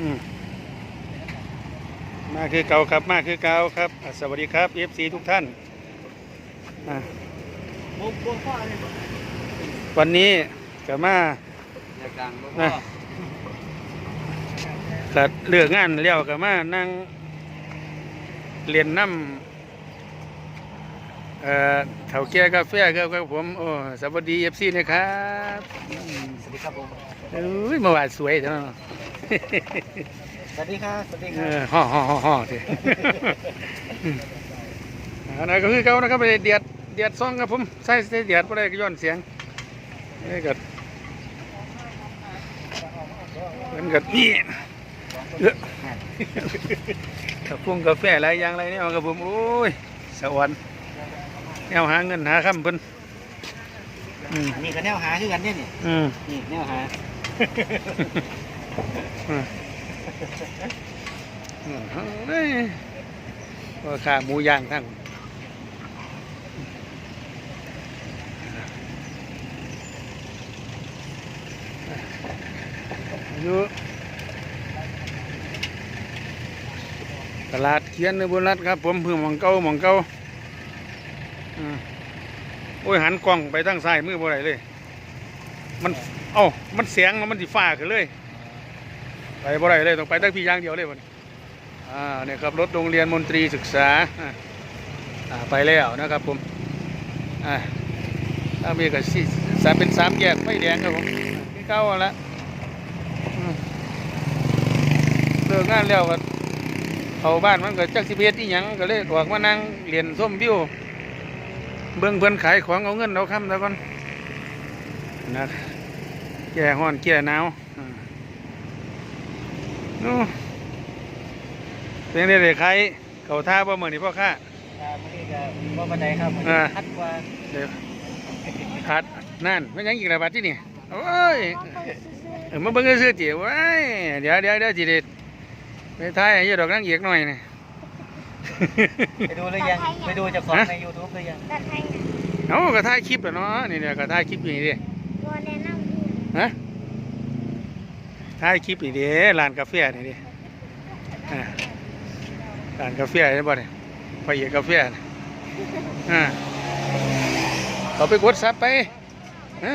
อืมมาคือเก่าครับมาคือเก่าครับอะสวัสดีครับ FC ทุกท่านอะมุกบัวข้อเลยวันนี้ก็มาอย่ากลางบัวนะก็เลือกงานแล้วก็มานั่งเรียนน้ำเอ่อเถาแก่กาแฟครับครับผมโอ้สวัสดี FC นะครับอืมสวัสดีครับผมเอ้ยเมื่อวานสวยเท่านั้น สวัสดีครับสวัสดีคเอรับอห่อห่อห่อห่อเถอะอันนั้นก็คือเก่านะครับไปเดียดเดียดซองครับผมใส่ใส่เดียดบ่ได้ก็ย้อนเสียงนี่ก็มันก็นี่เอ้อกาแฟกาแฟหลายอย่างหลายแนวครับผมโอ้ยสวรรค์แนวหาเงินหาคำเพิ่นอืมอันนี้ก็แนวหาคือกันเนี่ยนี่อืมนี่แนวหาอืมอืมเฮ้ย ราคาหมูย่างทั้งอยู่ตลาดเขียนในบุรัฐครับ ผมเพื่อหมองเก้าหมองเก้าอโอ้ยหันกล้องไปทางซ้ายมือบ่ได้เลย มัน เอ้ามันเสียงแล้วมันสิฟ้าขึ้นเลย ไปบ่ได้เลยต้องไปตั้งพี่อย่างเดียวเลยวันนี้อ่าเนี่ยครับรถโรงเรียนมนตรีศึกษาอ่าไปแล้วนะครับผมอ่าถ้ามีก็สิสามเป็นสามแยกไฟแดงครับผมที่เก้าเอาละอืมเลิกงานแล้วก็เข้าบ้านมันก็จักสิเพชรที่ยังก็เลยออกมานั่งเรียนส้มวิวเบิ่งเพิ่อนขายของเอาเงินเอาคำแล้วก่อนนะแก่ห้อนแก่หนาว นู่เป็นได้เลยใครเขาท่าบ่เหมือนนี่พ่อข้าครับวันนี้ก็ว่าบันไดครับวันอ่านี้คัดกว่าเดี๋ยวขาดนั่นไม่ยังอีกระบาดที่นี่โอ้ยเออมาเบิ่งซื้อๆจีว้ายเดี๋ยวเดี๋ยวเดี๋ยวจีเด็ดไปท้ายให้ดอกนั่งเอียกหน่อยนี่ไปดูหรือยังไปดูจากของใน YouTube หรือยังตัดให้นะเอาก็ถ่ายคลิปแล้วเนาะนี่เนี่ยก็ถ่ายคลิปอยู่นี่ดิตัวแนะนำพี่ฮะ ถ่ายคลิปนี่ดิร้านกาแฟนี่ดิอ่าร้านกาแฟนี่บ่เนี่ยไปเอกกาแฟน่ะอ่าเขาไปกดซับไปฮะ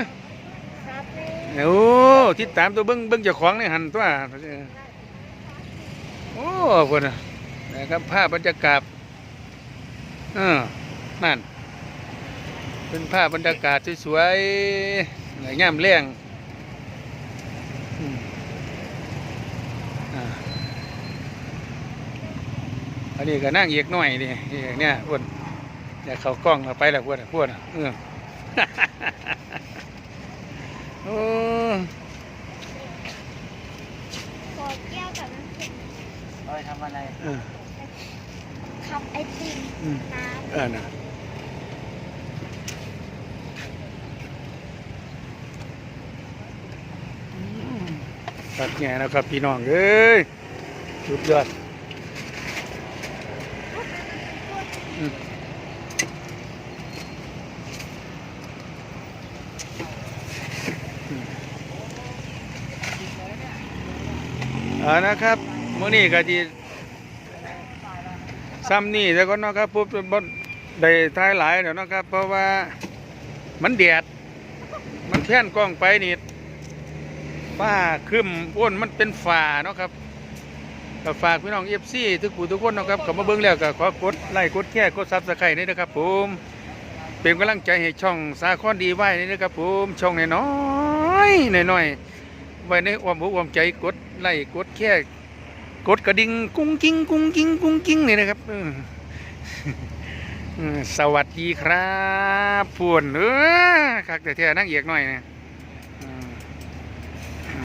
ครับเลยโอ้ติดตามตัวเบิ้งเบิ้งเจ้าของในหันตัวโอ้คนน่ะนะครับภาพบรรยากาศเออนั่น เป็นภาพบรรยากาศสวยๆงามแรงอืมอ่า อันนี้ก็นั่งเอกหน่อยนี่เนี่ยพวกอยากเข้ากล้องเราไปแล้วพวกน่ะพวกน่ะเออโอ้ขอแก้วกับน้ำแข็งเอาไปทำอะไรเออขับไอติมอืมน้เออนะตัดแง่นะครับพี่น้องเอ้ยสุดยอดอืมอืม เอานะครับมื้อนี้ก็จีซ้ำนี่แล้วก็นาะครับปุ๊บบ่ได้ท้ายหลายเดี๋ยวนะครับ เพราะว่ามันแดดมันแท่นกล้องไปนี่ฟ้าคึมอ้นมันเป็นฝ่าเนาะครับ ก็ฝากพี่น้องเอฟซีทุกผู้ทุกคนนะครับเขามาเบิ่งแล้วก็ขอกดไลค์กดแชร์กดซับสไครต์นี่นะครับ ผมเป็นกำลังใจให้ช่องสาคอนดีไว้นี่นะครับ ผมช่องน้อยๆน้อยๆไว้ในความบุความใจกดไลค์กดแชร์กดกระดิ่งกุ้งกิ้งกุ้งกิ้งกุ้งกิ้งนี่นะครับสวัสดีครับพูนเออคักแต่แท้นั่งเอกหน่อยนะ